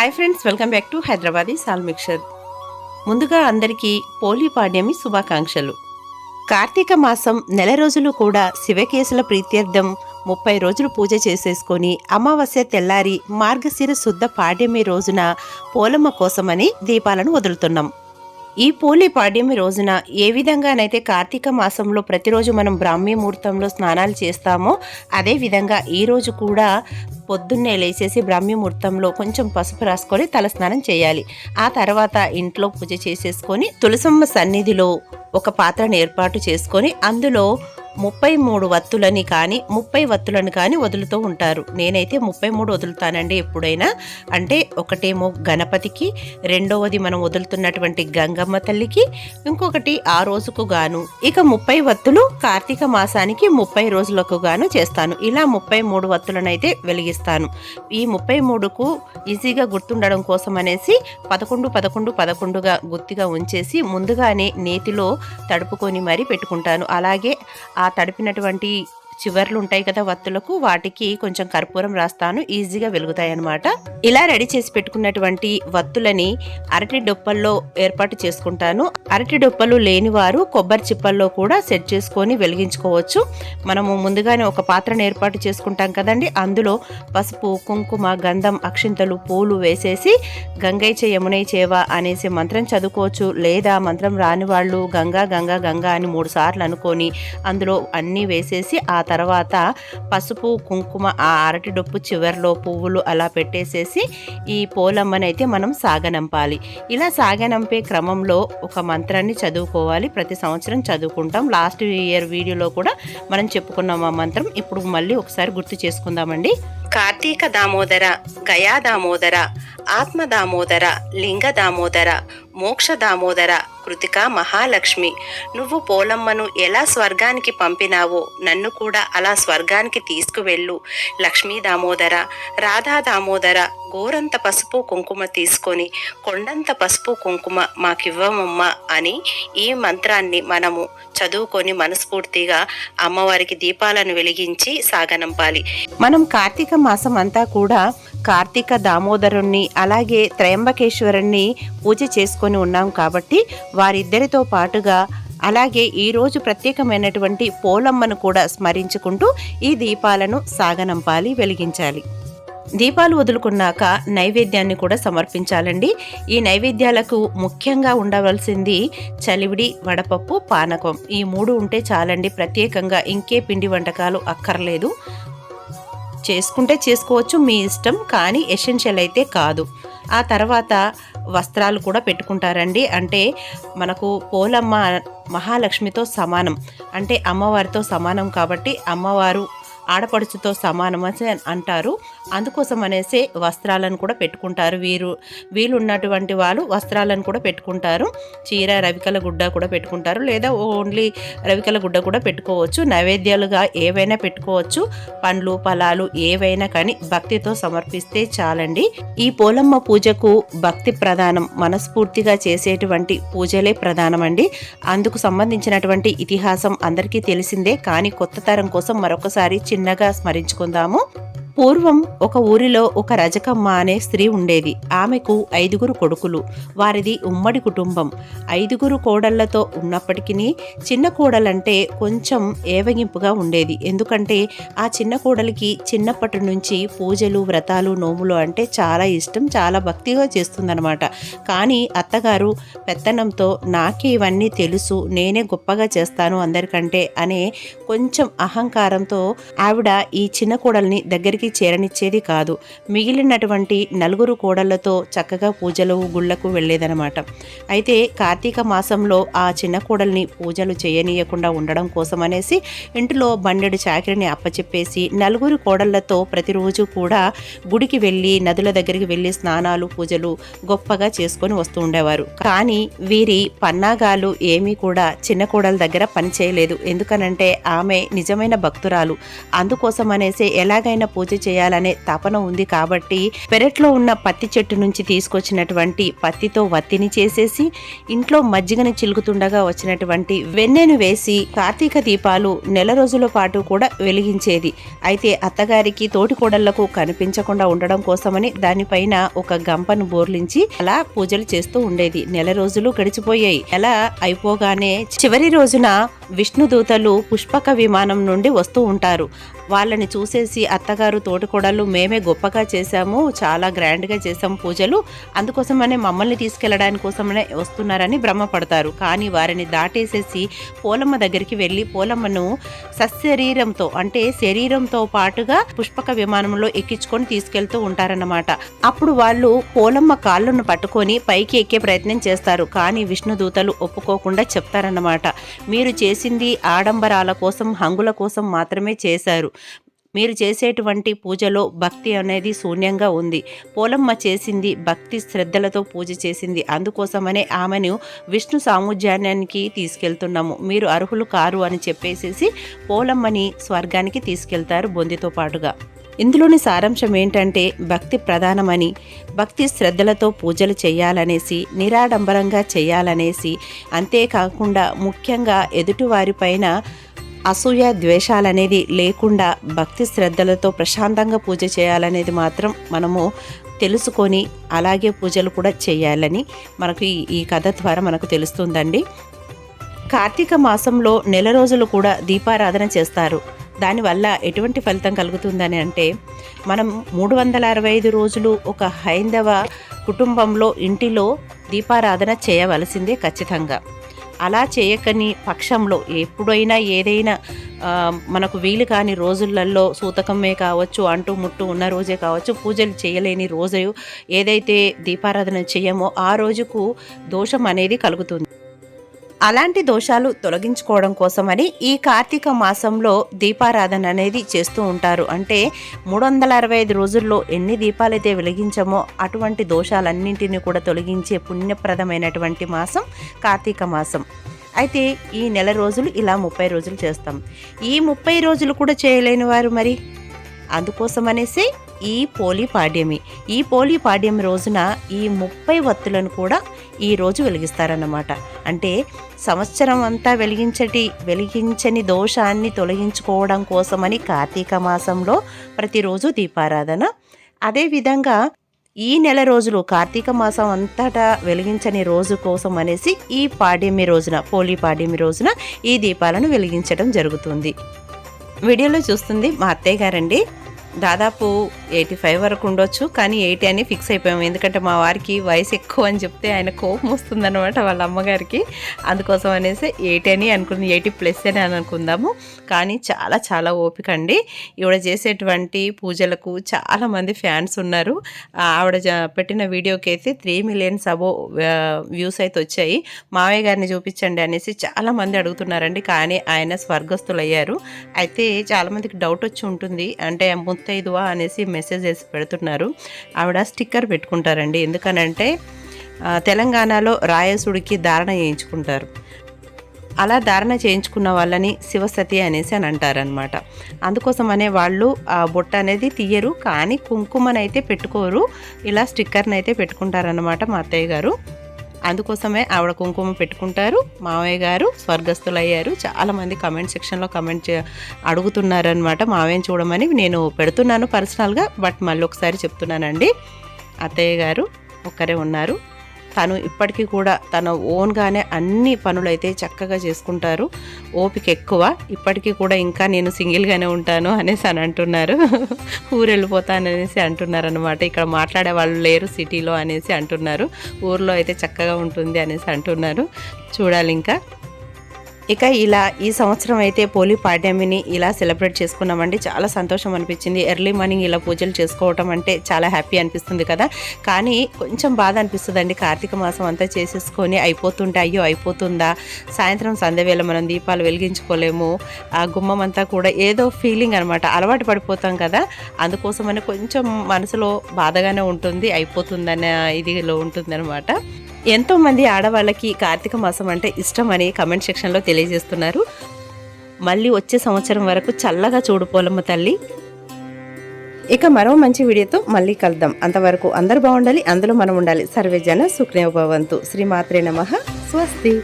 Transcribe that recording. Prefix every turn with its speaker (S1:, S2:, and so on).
S1: Hi friends welcome back to Hyderabadi సాల్మిక్షర్ ముందుగా అందరికీ పోలీ పాడ్యమి శుభాకాంక్షలు. కార్తీక మాసం నెల రోజులు కూడా శివకేశుల ప్రీత్యర్థం ముప్పై రోజులు పూజ చేసేసుకొని అమావాస్య తెల్లారి మార్గశిర శుద్ధ పాడ్యమి రోజున పోలమ్మ కోసమని దీపాలను వదులుతున్నాం. ఈ పోలి పాడ్యమి రోజున ఏ విధంగానైతే కార్తీక మాసంలో ప్రతిరోజు మనం బ్రాహ్మీ ముహూర్తంలో స్నానాలు చేస్తామో అదే విధంగా ఈరోజు కూడా పొద్దున్నే లేచేసి బ్రాహ్మీ ముహూర్తంలో కొంచెం పసుపు రాసుకొని తలస్నానం చేయాలి. ఆ తర్వాత ఇంట్లో పూజ చేసేసుకొని తులసమ్మ సన్నిధిలో ఒక పాత్రను ఏర్పాటు చేసుకొని అందులో ముప్పై మూడు వత్తులని కానీ ముప్పై వత్తులను కానీ వదులుతూ ఉంటారు. నేనైతే ముప్పై మూడు వదులుతానండి ఎప్పుడైనా. అంటే ఒకటేమో గణపతికి రెండవది మనం వదులుతున్నటువంటి గంగమ్మ తల్లికి ఇంకొకటి ఆ రోజుకు గాను. ఇక ముప్పై వత్తులు కార్తీక మాసానికి ముప్పై రోజులకు గాను చేస్తాను. ఇలా ముప్పై మూడు వత్తులనైతే వెలిగిస్తాను. ఈ ముప్పై మూడుకు ఈజీగా గుర్తుండడం కోసం అనేసి పదకొండు పదకొండు పదకొండుగా గుత్తిగా ఉంచేసి ముందుగానే నేతిలో తడుపుకొని మరీ పెట్టుకుంటాను. అలాగే ఆ తడిపినటువంటి చివర్లు ఉంటాయి కదా వత్తులకు వాటికి కొంచెం కర్పూరం రాస్తాను ఈజీగా వెలుగుతాయి అన్నమాట ఇలా రెడీ చేసి పెట్టుకున్నటువంటి వత్తులని అరటి డొప్పల్లో ఏర్పాటు చేసుకుంటాను. అరటి డొప్పలు లేని వారు కొబ్బరి చిప్పల్లో కూడా సెట్ చేసుకొని వెలిగించుకోవచ్చు. మనము ముందుగానే ఒక పాత్రను ఏర్పాటు చేసుకుంటాం కదండి. అందులో పసుపు కుంకుమ గంధం అక్షింతలు పూలు వేసేసి గంగైచ యమునై చేవ అనేసి మంత్రం చదువుకోవచ్చు. లేదా మంత్రం రాని వాళ్ళు గంగా గంగా గంగా అని మూడు సార్లు అనుకొని అందులో అన్నీ వేసేసి ఆ తర్వాత పసుపు కుంకుమ ఆ అరటి డొప్పు చివర్లో పువ్వులు అలా పెట్టేసేసి ఈ పోలమ్మని అయితే మనం సాగనంపాలి. ఇలా సాగనంపే క్రమంలో ఒక మంత్రాన్ని చదువుకోవాలి. ప్రతి సంవత్సరం చదువుకుంటాం. లాస్ట్ ఇయర్ వీడియోలో కూడా మనం చెప్పుకున్నాం ఆ మంత్రం. ఇప్పుడు మళ్ళీ ఒకసారి గుర్తు చేసుకుందామండి. కార్తీక దామోదర గయా దామోదర ఆత్మ దామోదర లింగ దామోదర మోక్ష దామోదర కృతిక మహాలక్ష్మి. నువ్వు పోలమ్మను ఎలా స్వర్గానికి పంపినావో నన్ను కూడా అలా స్వర్గానికి తీసుకువెళ్ళు. లక్ష్మీ దామోదర రాధా దామోదర గోరంత పసుపు కుంకుమ తీసుకొని కొండంత పసుపు కుంకుమ మాకివ్వమమ్మా అని ఈ మంత్రాన్ని మనము చదువుకొని మనస్ఫూర్తిగా అమ్మవారికి దీపాలను వెలిగించి సాగనంపాలి. మనం కార్తీక మాసం అంతా కూడా కార్తీక దామోదరుణ్ణి అలాగే త్రయంబకేశ్వరుణ్ణి పూజ చేసుకొని ఉన్నాం కాబట్టి వారిద్దరితో పాటుగా అలాగే ఈరోజు ప్రత్యేకమైనటువంటి పోలమ్మను కూడా స్మరించుకుంటూ ఈ దీపాలను సాగనంపాలి వెలిగించాలి. దీపాలు వదులుకున్నాక నైవేద్యాన్ని కూడా సమర్పించాలండి. ఈ నైవేద్యాలకు ముఖ్యంగా ఉండవలసింది చలివిడి వడపప్పు పానకం. ఈ మూడు ఉంటే చాలండి. ప్రత్యేకంగా ఇంకే పిండి వంటకాలు అక్కర్లేదు. చేసుకుంటే చేసుకోవచ్చు మీ ఇష్టం కానీ ఎసెన్షియల్ అయితే కాదు. ఆ తర్వాత వస్త్రాలు కూడా పెట్టుకుంటారండి. అంటే మనకు పోలమ్మ మహాలక్ష్మితో సమానం. అంటే అమ్మవారితో సమానం కాబట్టి అమ్మవారు ఆడపడుచుతో సమానం అని అంటారు. అందుకోసం అనేసి వస్త్రాలను కూడా పెట్టుకుంటారు. వీరు వీలున్నటువంటి వాళ్ళు వస్త్రాలను కూడా పెట్టుకుంటారు. చీర రవికల గుడ్డ కూడా పెట్టుకుంటారు. లేదా ఓన్లీ రవికల గుడ్డ కూడా పెట్టుకోవచ్చు. నైవేద్యాలుగా ఏవైనా పెట్టుకోవచ్చు. పండ్లు ఫలాలు ఏవైనా కానీ భక్తితో సమర్పిస్తే చాలండి. ఈ పోలమ్మ పూజకు భక్తి ప్రధానం మనస్ఫూర్తిగా చేసేటువంటి పూజలే ప్రధానమండి. అందుకు సంబంధించినటువంటి ఇతిహాసం అందరికీ తెలిసిందే. కానీ కొత్త తరం కోసం మరొకసారి చిన్నగా స్మరించుకుందాము. పూర్వం ఒక ఊరిలో ఒక రజకమ్మ అనే స్త్రీ ఉండేది. ఆమెకు ఐదుగురు కొడుకులు. వారిది ఉమ్మడి కుటుంబం. ఐదుగురు కోడళ్ళతో ఉన్నప్పటికీ చిన్న కోడలంటే కొంచెం ఏవగింపుగా ఉండేది. ఎందుకంటే ఆ చిన్న కోడలికి చిన్నప్పటి నుంచి పూజలు వ్రతాలు నోములు అంటే చాలా ఇష్టం చాలా భక్తిగా చేస్తుందనమాట కానీ అత్తగారు పెత్తనంతో నాకే ఇవన్నీ తెలుసు నేనే గొప్పగా చేస్తాను అందరికంటే అనే కొంచెం అహంకారంతో ఆవిడ ఈ చిన్న కోడల్ని దగ్గరికి చేరనిచ్చేది కాదు. మిగిలినటువంటి నలుగురు కోడళ్ళతో చక్కగా పూజలు గుళ్ళకు వెళ్ళేదనమాట. అయితే కార్తీక మాసంలో ఆ చిన్న కోడల్ని పూజలు చేయనీయకుండా ఉండడం కోసం అనేసి ఇంటిలో బండెడు చాకరిని అప్పచెప్పేసి నలుగురు కోడళ్ళతో ప్రతిరోజు కూడా గుడికి వెళ్ళి నదుల దగ్గరికి వెళ్ళి స్నానాలు పూజలు గొప్పగా చేసుకొని వస్తూ ఉండేవారు. కానీ వీరి పన్నాగాలు ఏమీ కూడా చిన్న కోడల దగ్గర పనిచేయలేదు. ఎందుకనంటే ఆమె నిజమైన భక్తురాలు. అందుకోసం అనేసి ఎలాగైనా పూజ చేయాలనే తపన ఉంది కాబట్టి పెరట్లో ఉన్న పత్తి చెట్టు నుంచి తీసుకొచ్చినటువంటి పత్తితో వత్తిని చేసేసి ఇంట్లో మజ్జిగని చిలుకుతుండగా వచ్చినటువంటి వెన్నెను వేసి కార్తీక దీపాలు నెల రోజుల పాటు కూడా వెలిగించేది. అయితే అత్తగారికి తోటికోడళ్ళకు కనిపించకుండా ఉండడం కోసమని దానిపైన ఒక గంపను బోర్లించి అలా పూజలు చేస్తూ ఉండేది. నెల రోజులు గడిచిపోయాయి. నెల అయిపోగానే చివరి రోజున విష్ణుదూతలు పుష్పక విమానం నుండి వస్తూ ఉంటారు. వాళ్ళని చూసేసి అత్తగారు తోటికోడళ్ళు మేమే గొప్పగా చేశాము చాలా గ్రాండ్గా చేసాము పూజలు. అందుకోసమనే మమ్మల్ని తీసుకెళ్ళడానికి కోసమనే వస్తున్నారని భ్రమపడతారు. కానీ వారిని దాటేసేసి పోలమ్మ దగ్గరికి వెళ్ళి పోలమ్మను సశరీరంతో అంటే శరీరంతో పాటుగా పుష్పక విమానంలో ఎక్కించుకొని తీసుకెళ్తూ ఉంటారన్నమాట. అప్పుడు వాళ్ళు పోలమ్మ కాళ్ళను పట్టుకొని పైకి ఎక్కే ప్రయత్నం చేస్తారు. కానీ విష్ణుదూతలు ఒప్పుకోకుండా చెప్తారన్నమాట. మీరు చేసింది ఆడంబరాల కోసం హంగుల కోసం మాత్రమే చేశారు. మీరు చేసేటువంటి పూజలో భక్తి అనేది శూన్యంగా ఉంది. పోలమ్మ చేసింది భక్తి శ్రద్ధలతో పూజ చేసింది. అందుకోసమనే ఆమెను విష్ణు సాముజ్యానానికి తీసుకెళ్తున్నాము. మీరు అర్హులు కారు అని చెప్పేసేసి పోలమ్మని స్వర్గానికి తీసుకెళ్తారు బొందితో పాటుగా. ఇందులోని సారాంశం ఏంటంటే భక్తి ప్రధానమని భక్తి శ్రద్ధలతో పూజలు చేయాలనేసి నిరాడంబరంగా చేయాలనేసి అంతేకాకుండా ముఖ్యంగా ఎదుటివారిపైన అసూయ ద్వేషాలనేది లేకుండా భక్తి శ్రద్ధలతో ప్రశాంతంగా పూజ చేయాలనేది మాత్రం మనము తెలుసుకొని అలాగే పూజలు కూడా చేయాలని మనకు ఈ ఈ కథ ద్వారా మనకు తెలుస్తుందండి. కార్తీక మాసంలో నెల రోజులు కూడా దీపారాధన చేస్తారు. దానివల్ల ఎటువంటి ఫలితం కలుగుతుందని అంటే మనం మూడు వందల అరవై ఐదు రోజులు ఒక హైందవ కుటుంబంలో ఇంటిలో దీపారాధన చేయవలసిందే ఖచ్చితంగా. అలా చేయకని పక్షంలో ఎప్పుడైనా ఏదైనా మనకు వీలు కాని రోజులలో సూతకమే కావచ్చు అంటూ ముట్టు ఉన్న రోజే కావచ్చు పూజలు చేయలేని రోజు ఏదైతే దీపారాధన చేయమో ఆ రోజుకు దోషం అనేది కలుగుతుంది. అలాంటి దోషాలు తొలగించుకోవడం కోసమని ఈ కార్తీక మాసంలో దీపారాధన అనేది చేస్తూ ఉంటారు. అంటే మూడు వందల అరవై ఐదు రోజుల్లో ఎన్ని దీపాలైతే వెలిగించామో అటువంటి దోషాలన్నింటినీ కూడా తొలగించే పుణ్యప్రదమైనటువంటి మాసం కార్తీక మాసం. అయితే ఈ నెల రోజులు ఇలా ముప్పై రోజులు చేస్తాం. ఈ ముప్పై రోజులు కూడా చేయలేని వారు మరి? అందుకోసమనేసి ఈ పోలీ పాడ్యమి. ఈ పోలీ పాడ్యం రోజున ఈ ముప్పై వత్తులను కూడా ఈ రోజు వెలిగిస్తారన్నమాట. అంటే సంవత్సరం అంతా వెలిగించటి వెలిగించని దోషాన్ని తొలగించుకోవడం కోసమని కార్తీక మాసంలో ప్రతిరోజు దీపారాధన. అదేవిధంగా ఈ నెల రోజులు కార్తీక మాసం అంతటా వెలిగించని రోజు కోసం అనేసి ఈ పాడ్యమి రోజున పోలి పాడ్యమి రోజున ఈ దీపాలను వెలిగించడం జరుగుతుంది. వీడియోలో చూస్తుంది మా అత్తయ్య గారండి. దాదాపు ఎయిటీ ఫైవ్ వరకు ఉండొచ్చు కానీ ఎయిటీ అని ఫిక్స్ అయిపోయాము. ఎందుకంటే మా వారికి వయసు ఎక్కువ అని చెప్తే ఆయన కోపం వస్తుందన్నమాట వాళ్ళ అమ్మగారికి. అందుకోసం అనేసి ఎయిటీ అని అనుకుంది ఎయిటీ ప్లస్ అని అనుకుందాము. కానీ చాలా చాలా ఓపిక అండి. ఈవిడ చేసేటువంటి పూజలకు చాలామంది ఫ్యాన్స్ ఉన్నారు. ఆవిడ పెట్టిన వీడియోకి అయితే త్రీ మిలియన్స్ అబో వ్యూస్ అయితే వచ్చాయి. మావయ్య గారిని చూపించండి అనేసి చాలామంది అడుగుతున్నారండి. కానీ ఆయన స్వర్గస్థులయ్యారు. అయితే చాలామందికి డౌట్ వచ్చి ఉంటుంది. అంటే ముత్తైదువా అనేసి మెసేజ్ చేసి పెడుతున్నారు. ఆవిడ స్టిక్కర్ పెట్టుకుంటారండి. ఎందుకనంటే తెలంగాణలో రాయసుడికి ధారణ చేయించుకుంటారు. అలా ధారణ చేయించుకున్న వాళ్ళని శివసతి అనేసి అని అంటారనమాట అందుకోసమనే వాళ్ళు ఆ బొట్ట అనేది తీయరు కానీ కుంకుమనైతే పెట్టుకోరు. ఇలా స్టిక్కర్ని అయితే పెట్టుకుంటారనమాట మా అత్తయ్య గారు. అందుకోసమే ఆవిడ కుంకుమ పెట్టుకుంటారు. మావయ్య గారు స్వర్గస్థులయ్యారు. చాలామంది కమెంట్ సెక్షన్లో కమెంట్ చే అడుగుతున్నారనమాట మావయ్యని చూడమని నేను పెడుతున్నాను పర్సనల్గా బట్ మళ్ళీ ఒకసారి చెప్తున్నానండి. అత్తయ్య గారు ఒక్కరే ఉన్నారు. తను ఇప్పటికీ కూడా తన ఓన్గానే అన్ని పనులైతే చక్కగా చేసుకుంటారు. ఓపిక ఎక్కువ. ఇప్పటికీ కూడా ఇంకా నేను సింగిల్గానే ఉంటాను అనేసి అని అంటున్నారు. ఊరు వెళ్ళిపోతాననేసి అంటున్నారు అనమాట ఇక్కడ మాట్లాడే వాళ్ళు లేరు సిటీలో అనేసి అంటున్నారు. ఊర్లో అయితే చక్కగా ఉంటుంది అనేసి అంటున్నారు. చూడాలి ఇంకా ఇక ఇలా ఈ సంవత్సరం అయితే పోలీ పాడ్యమిని ఇలా సెలబ్రేట్ చేసుకున్నామండి. చాలా సంతోషం అనిపించింది. ఎర్లీ మార్నింగ్ ఇలా పూజలు చేసుకోవటం అంటే చాలా హ్యాపీ అనిపిస్తుంది కదా. కానీ కొంచెం బాధ అనిపిస్తుందండి. కార్తీక మాసం అంతా చేసేసుకొని అయిపోతుంటే అయ్యో అయిపోతుందా? సాయంత్రం సంధ్యవేళ మనం దీపాలు వెలిగించుకోలేము. ఆ గుమ్మం అంతా కూడా ఏదో ఫీలింగ్ అనమాట అలవాటు పడిపోతాం కదా. అందుకోసమని కొంచెం మనసులో బాధగానే ఉంటుంది అయిపోతుందనే ఇదిలో ఉంటుందన్నమాట. ఎంతోమంది ఆడవాళ్ళకి కార్తీక మాసం అంటే ఇష్టం అని కమెంట్ సెక్షన్లో తెలియజేస్తున్నారు. మళ్ళీ వచ్చే సంవత్సరం వరకు చల్లగా చూడు పోలమ్మ తల్లి. ఇక మరో మంచి వీడియోతో మళ్ళీ కలుద్దాం. అంతవరకు అందరూ బాగుండాలి అందులో మనం ఉండాలి. సర్వే జన సుఖదేవ భవంతు. శ్రీమాత్రే నమ. స్వస్తి.